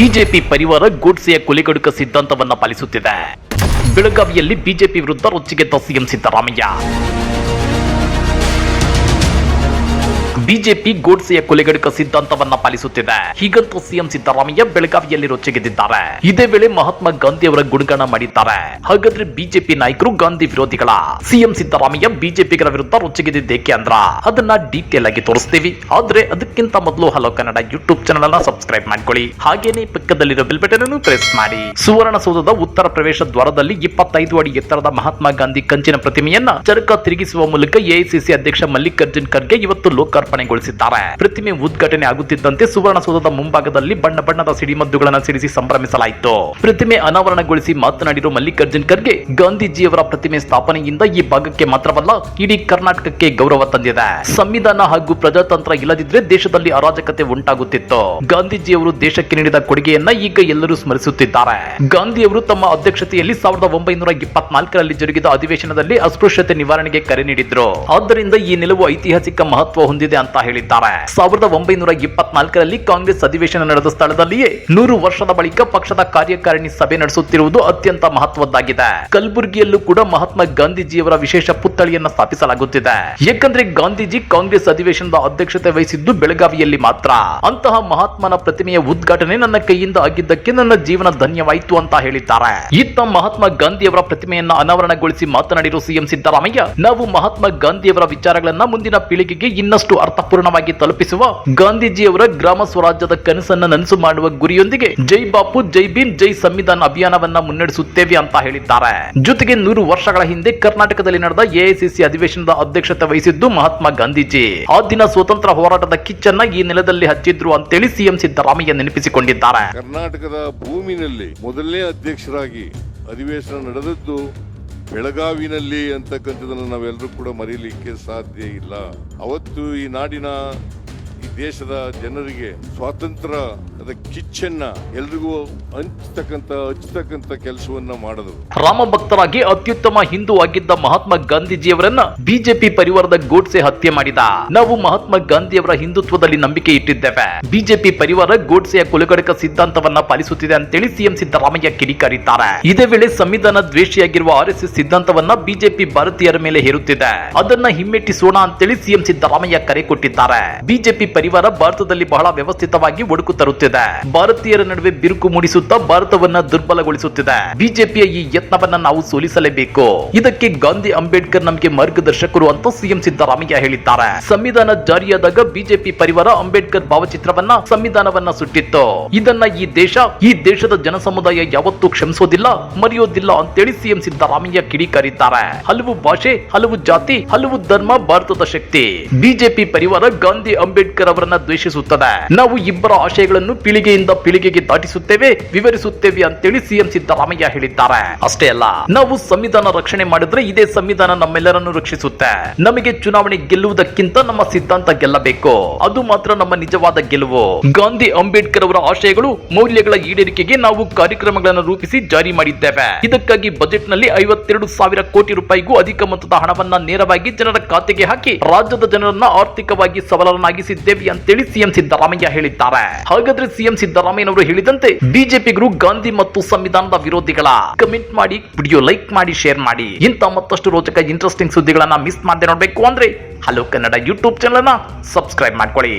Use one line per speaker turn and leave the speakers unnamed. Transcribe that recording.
BJP ಪರಿವಾರ ಗೋಡ್ಸೆಯ ಕೊಲೆಗಡುಕ ಸಿದ್ಧಾಂತವನ್ನ ಪಾಲಿಸುತ್ತಿದೆ. ಬೆಳಗಾವಿಯಲ್ಲಿ ಬಿಜೆಪಿ ವಿರುದ್ಧ ರೊಚ್ಚಿಗೆದ್ದ ಸಿಎಂ ಸಿದ್ದರಾಮಯ್ಯ. ಬಿಜೆಪಿ ಗೋಡ್ಸೆಯ ಕೊಲೆಗಡುಕ ಸಿದ್ಧಾಂತವನ್ನ ಪಾಲಿಸುತ್ತಿದೆ. ಹೀಗಂತ ಸಿಎಂ ಸಿದ್ದರಾಮಯ್ಯ ಬೆಳಗಾವಿಯಲ್ಲಿ ರೊಚ್ಚಿಗೆದ್ದಿದ್ದಾರೆ ಇದೇ ವೇಳೆ ಮಹಾತ್ಮ ಗಾಂಧಿ ಅವರ ಗುಣಗಾನ ಮಾಡಿದ್ದಾರೆ. ಹಾಗಾದ್ರೆ ಬಿಜೆಪಿ ನಾಯಕರು ಗಾಂಧಿ ವಿರೋಧಿಗಳ? ಸಿಎಂ ಸಿದ್ದರಾಮಯ್ಯ ಬಿಜೆಪಿಗರ ವಿರುದ್ಧ ರೊಚ್ಚಿಗೆದಿದ್ದೇಕೆ ಅಂದ್ರ? ಅದನ್ನ ಡೀಟೇಲ್ ಆಗಿ ತೋರಿಸ್ತೀವಿ. ಆದ್ರೆ ಅದಕ್ಕಿಂತ ಮೊದಲು ಹಲೋ ಕನ್ನಡ ಯೂಟ್ಯೂಬ್ ಚಾನಲ್ ಅನ್ನ ಸಬ್ಸ್ಕ್ರೈಬ್ ಮಾಡ್ಕೊಳ್ಳಿ. ಹಾಗೇನೆ ಪಕ್ಕದಲ್ಲಿರೋ ಬೆಲ್ ಬಟನ್ ಅನ್ನು ಪ್ರೆಸ್ ಮಾಡಿ. ಸುವರ್ಣಸೌಧದ ಉತ್ತರ ಪ್ರವೇಶ ದ್ವಾರದಲ್ಲಿ ಇಪ್ಪತ್ತೈದು ಅಡಿ ಎತ್ತರದ ಮಹಾತ್ಮ ಗಾಂಧಿ ಕಂಚಿನ ಪ್ರತಿಮೆಯನ್ನ ಚರಕ ತಿರುಗಿಸುವ ಮೂಲಕ ಎಐಸಿಸಿ ಅಧ್ಯಕ್ಷ ಮಲ್ಲಿಕಾರ್ಜುನ್ ಖರ್ಗೆ ಇವತ್ತು ಲೋಕಾರ್ಪಣೆಗೊಳಿಸಿದ್ದಾರೆ ಪ್ರತಿಮೆ ಉದ್ಘಾಟನೆ ಆಗುತ್ತಿದ್ದಂತೆ ಸುವರ್ಣಸೌಧದ ಮುಂಭಾಗದಲ್ಲಿ ಬಣ್ಣ ಬಣ್ಣದ ಸಿಡಿಮದ್ದುಗಳನ್ನು ಸಿಡಿಸಿ ಸಂಭ್ರಮಿಸಲಾಯಿತು. ಪ್ರತಿಮೆ ಅನಾವರಣಗೊಳಿಸಿ ಮಾತನಾಡಿರುವ ಮಲ್ಲಿಕಾರ್ಜುನ್ ಖರ್ಗೆ, ಗಾಂಧೀಜಿಯವರ ಪ್ರತಿಮೆ ಸ್ಥಾಪನೆಯಿಂದ ಈ ಭಾಗಕ್ಕೆ ಮಾತ್ರವಲ್ಲ, ಇಡೀ ಕರ್ನಾಟಕಕ್ಕೆ ಗೌರವ ತಂದಿದೆ. ಸಂವಿಧಾನ ಹಾಗೂ ಪ್ರಜಾತಂತ್ರ ಇಲ್ಲದಿದ್ರೆ ದೇಶದಲ್ಲಿ ಅರಾಜಕತೆ ಉಂಟಾಗುತ್ತಿತ್ತು. ಗಾಂಧೀಜಿಯವರು ದೇಶಕ್ಕೆ ನೀಡಿದ ಕೊಡುಗೆಯನ್ನ ಈಗ ಎಲ್ಲರೂ ಸ್ಮರಿಸುತ್ತಿದ್ದಾರೆ. ಗಾಂಧಿಯವರು ತಮ್ಮ ಅಧ್ಯಕ್ಷತೆಯಲ್ಲಿ ಸಾವಿರದ ಒಂಬೈನೂರ ಇಪ್ಪತ್ನಾಲ್ಕರಲ್ಲಿ ಜರುಗಿದ ಅಧಿವೇಶನದಲ್ಲಿ ಅಸ್ಪೃಶ್ಯತೆ ನಿವಾರಣೆಗೆ ಕರೆ ನೀಡಿದ್ರು. ಆದ್ದರಿಂದ ಈ ನಿಲುವು ಐತಿಹಾಸಿಕ ಮಹತ್ವ ಹೊಂದಿದೆ ಅಂತ ಹೇಳಿದ್ದಾರೆ. ಸಾವಿರದ ಒಂಬೈನೂರ ಇಪ್ಪತ್ನಾಲ್ಕರಲ್ಲಿ ಕಾಂಗ್ರೆಸ್ ಅಧಿವೇಶನ ನಡೆದ ಸ್ಥಳದಲ್ಲಿಯೇ ನೂರು ವರ್ಷದ ಬಳಿಕ ಪಕ್ಷದ ಕಾರ್ಯಕಾರಿಣಿ ಸಭೆ ನಡೆಸುತ್ತಿರುವುದು ಅತ್ಯಂತ ಮಹತ್ವದ್ದಾಗಿದೆ. ಕಲಬುರಗಿಯಲ್ಲೂ ಕೂಡ ಮಹಾತ್ಮ ಗಾಂಧೀಜಿಯವರ ವಿಶೇಷ ಪುತ್ಥಳಿಯನ್ನ ಸ್ಥಾಪಿಸಲಾಗುತ್ತಿದೆ. ಏಕೆಂದ್ರೆ ಗಾಂಧೀಜಿ ಕಾಂಗ್ರೆಸ್ ಅಧಿವೇಶನದ ಅಧ್ಯಕ್ಷತೆ ವಹಿಸಿದ್ದು ಬೆಳಗಾವಿಯಲ್ಲಿ ಮಾತ್ರ. ಅಂತಹ ಮಹಾತ್ಮನ ಪ್ರತಿಮೆಯ ಉದ್ಘಾಟನೆ ನನ್ನ ಕೈಯಿಂದ ಆಗಿದ್ದಕ್ಕೆ ನನ್ನ ಜೀವನ ಧನ್ಯವಾಯಿತು ಅಂತ ಹೇಳಿದ್ದಾರೆ. ಇತ್ತ ಮಹಾತ್ಮ ಗಾಂಧಿಯವರ ಪ್ರತಿಮೆಯನ್ನ ಅನಾವರಣಗೊಳಿಸಿ ಮಾತನಾಡಿರುವ ಸಿಎಂ ಸಿದ್ದರಾಮಯ್ಯ. ನಾವು ಮಹಾತ್ಮ ಗಾಂಧಿಯವರ ವಿಚಾರಗಳನ್ನ ಮುಂದಿನ ಪೀಳಿಗೆಗೆ ಇನ್ನಷ್ಟು ಅರ್ಥಪೂರ್ಣವಾಗಿ ತಲುಪಿಸುವ ಗಾಂಧೀಜಿಯವರ ಗ್ರಾಮ ಸ್ವರಾಜ್ಯದ ಕನಸನ್ನ ನನಸು ಮಾಡುವ ಗುರಿಯೊಂದಿಗೆ ಜೈ ಬಾಪು, ಜೈ ಭೀಮ್, ಜೈ ಸಂವಿಧಾನ ಅಭಿಯಾನವನ್ನ ಮುನ್ನಡೆಸುತ್ತೇವೆ ಅಂತ ಹೇಳಿದ್ದಾರೆ. ಜೊತೆಗೆ ನೂರು ವರ್ಷಗಳ ಹಿಂದೆ ಕರ್ನಾಟಕದಲ್ಲಿ ನಡೆದ ಎಐಸಿಸಿ ಅಧಿವೇಶನದ ಅಧ್ಯಕ್ಷತೆ ವಹಿಸಿದ್ದು ಮಹಾತ್ಮ ಗಾಂಧೀಜಿ. ಆ ದಿನ ಸ್ವತಂತ್ರ ಹೋರಾಟದ ಕಿಚ್ಚನ್ನ ಈ ನೆಲದಲ್ಲಿ ಹಚ್ಚಿದ್ರು ಅಂತೇಳಿ ಸಿಎಂ ಸಿದ್ದರಾಮಯ್ಯ ನೆನಪಿಸಿಕೊಂಡಿದ್ದಾರೆ.
ಕರ್ನಾಟಕದ ಭೂಮಿನಲ್ಲಿ ಮೊದಲನೇ ಅಧ್ಯಕ್ಷರಾಗಿ ಅಧಿವೇಶನ ನಡೆದದ್ದು ಬೆಳಗಾವಿನಲ್ಲಿ ಅಂತಕ್ಕಂಥದನ್ನು ನಾವೆಲ್ಲರೂ ಕೂಡ ಮರೀಲಿಕ್ಕೆ ಸಾಧ್ಯ ಇಲ್ಲ. ಅವತ್ತು ಈ ನಾಡಿನ ಈ ದೇಶದ ಜನರಿಗೆ ಸ್ವಾತಂತ್ರ್ಯದ ಕಿಚ್ಚನ್ನ ಎಲ್ರಿಗೂ ಹಂಚತಕ್ಕಂತ ಹಚ್ಚತಕ್ಕಂಥ ಕೆಲಸವನ್ನ ಮಾಡಿದ್ರು.
ರಾಮ ಭಕ್ತರಾಗಿ ಅತ್ಯುತ್ತಮ ಹಿಂದೂ ಆಗಿದ್ದ ಮಹಾತ್ಮ ಗಾಂಧೀಜಿಯವರನ್ನ ಬಿಜೆಪಿ ಪರಿವಾರದ ಗೋಡ್ಸೆ ಹತ್ಯೆ ಮಾಡಿದ. ನಾವು ಮಹಾತ್ಮ ಗಾಂಧಿಯವರ ಹಿಂದುತ್ವದಲ್ಲಿ ನಂಬಿಕೆ ಇಟ್ಟಿದ್ದೇವೆ. ಬಿಜೆಪಿ ಪರಿವಾರ ಗೋಡ್ಸೆಯ ಕುಲಗಡಕ ಸಿದ್ಧಾಂತವನ್ನ ಪಾಲಿಸುತ್ತಿದೆ ಅಂತೇಳಿ ಸಿಎಂ ಸಿದ್ದರಾಮಯ್ಯ ಕಿಡಿಕಾರಿದ್ದಾರೆ. ಇದೇ ವೇಳೆ ಸಂವಿಧಾನ ದ್ವೇಷಿಯಾಗಿರುವ ಆರ್ ಎಸ್ ಎಸ್ ಸಿದ್ಧಾಂತವನ್ನ ಬಿಜೆಪಿ ಭಾರತೀಯರ ಮೇಲೆ ಹೇರುತ್ತಿದೆ. ಅದನ್ನ ಹಿಮ್ಮೆಟ್ಟಿಸೋಣ ಅಂತೇಳಿ ಸಿಎಂ ಸಿದ್ದರಾಮಯ್ಯ ಕರೆ ಕೊಟ್ಟಿದ್ದಾರೆ. ಬಿಜೆಪಿ ಪರಿವಾರ ಭಾರತದಲ್ಲಿ ಬಹಳ ವ್ಯವಸ್ಥಿತವಾಗಿ ಒಡುಕು ತರುತ್ತಿದೆ. ಭಾರತೀಯರ ನಡುವೆ ಬಿರುಕು ಮೂಡಿಸುತ್ತಾ ಭಾರತವನ್ನ ದುರ್ಬಲಗೊಳಿಸುತ್ತಿದೆ. ಬಿಜೆಪಿಯ ಈ ಯತ್ನವನ್ನ ನಾವು ಸೋಲಿಸಲೇಬೇಕು. ಇದಕ್ಕೆ ಗಾಂಧಿ ಅಂಬೇಡ್ಕರ್ ನಮಗೆ ಮಾರ್ಗದರ್ಶಕರು ಅಂತ ಸಿಎಂ ಸಿದ್ದರಾಮಯ್ಯ ಹೇಳಿದ್ದಾರೆ. ಸಂವಿಧಾನ ಜಾರಿಯಾದಾಗ ಬಿಜೆಪಿ ಪರಿವಾರ ಅಂಬೇಡ್ಕರ್ ಭಾವಚಿತ್ರವನ್ನ ಸಂವಿಧಾನವನ್ನ ಸುಟ್ಟಿತ್ತು. ಇದನ್ನ ಈ ದೇಶ, ಈ ದೇಶದ ಜನಸಮುದಾಯ ಯಾವತ್ತೂ ಕ್ಷಮಿಸೋದಿಲ್ಲ, ಮರೆಯೋದಿಲ್ಲ ಅಂತೇಳಿ ಸಿಎಂ ಸಿದ್ದರಾಮಯ್ಯ ಕಿಡಿಕಾರಿದ್ದಾರೆ. ಹಲವು ಭಾಷೆ, ಹಲವು ಜಾತಿ, ಹಲವು ಧರ್ಮ ಭಾರತದ ಶಕ್ತಿ. ಬಿಜೆಪಿ ಪರಿವಾರ ಗಾಂಧಿ ಅಂಬೇಡ್ಕರ್ ದ್ವೇಷಿಸುತ್ತದೆ. ನಾವು ಇಬ್ಬರ ಆಶಯಗಳನ್ನು ಪೀಳಿಗೆಯಿಂದ ಪೀಳಿಗೆಗೆ ದಾಟಿಸುತ್ತೇವೆ, ವಿವರಿಸುತ್ತೇವೆ ಅಂತೇಳಿ ಸಿಎಂ ಸಿದ್ದರಾಮಯ್ಯ ಹೇಳಿದ್ದಾರೆ. ಅಷ್ಟೇ ಅಲ್ಲ, ನಾವು ಸಂವಿಧಾನ ರಕ್ಷಣೆ ಮಾಡಿದ್ರೆ ಇದೇ ಸಂವಿಧಾನ ನಮ್ಮೆಲ್ಲರನ್ನು ರಕ್ಷಿಸುತ್ತೆ. ನಮಗೆ ಚುನಾವಣೆ ಗೆಲ್ಲುವುದಕ್ಕಿಂತ ನಮ್ಮ ಸಿದ್ಧಾಂತ ಗೆಲ್ಲಬೇಕು. ಅದು ಮಾತ್ರ ನಮ್ಮ ನಿಜವಾದ ಗೆಲುವು. ಗಾಂಧಿ ಅಂಬೇಡ್ಕರ್ ಅವರ ಆಶಯಗಳು, ಮೌಲ್ಯಗಳ ಈಡೇರಿಕೆಗೆ ನಾವು ಕಾರ್ಯಕ್ರಮಗಳನ್ನು ರೂಪಿಸಿ ಜಾರಿ ಮಾಡಿದ್ದೇವೆ. ಇದಕ್ಕಾಗಿ ಬಜೆಟ್ನಲ್ಲಿ ಐವತ್ತೆರಡು ಸಾವಿರ ಕೋಟಿ ರೂಪಾಯಿಗೂ ಅಧಿಕ ಮೊತ್ತದ ಹಣವನ್ನ ನೇರವಾಗಿ ಜನರ ಖಾತೆಗೆ ಹಾಕಿ ರಾಜ್ಯದ ಜನರನ್ನ ಆರ್ಥಿಕವಾಗಿ ಸಬಲರನ್ನಾಗಿಸಿದ್ದೇವೆ ಅಂತೇಳಿ ಸಿಎಂ ಸಿದ್ದರಾಮಯ್ಯ ಹೇಳಿದ್ದಾರೆ. ಹಾಗಾದ್ರೆ ಸಿಎಂ ಸಿದ್ದರಾಮಯ್ಯನವರು ಹೇಳಿದಂತೆ ಬಿಜೆಪಿಗರು ಗಾಂಧಿ ಮತ್ತು ಸಂವಿಧಾನದ ವಿರೋಧಿಗಳ ಕಮೆಂಟ್ ಮಾಡಿ, ವಿಡಿಯೋ ಲೈಕ್ ಮಾಡಿ, ಶೇರ್ ಮಾಡಿ. ಇಂಥ ಮತ್ತಷ್ಟು ರೋಚಕ ಇಂಟ್ರೆಸ್ಟಿಂಗ್ ಸುದ್ದಿಗಳನ್ನ ಮಿಸ್ ಮಾಡದೆ ನೋಡ್ಬೇಕು ಅಂದ್ರೆ ಹಲೋ ಕನ್ನಡ ಯೂಟ್ಯೂಬ್ ಚಾನಲ್ ಅನ್ನ ಸಬ್ಸ್ಕ್ರೈಬ್ ಮಾಡ್ಕೊಳ್ಳಿ.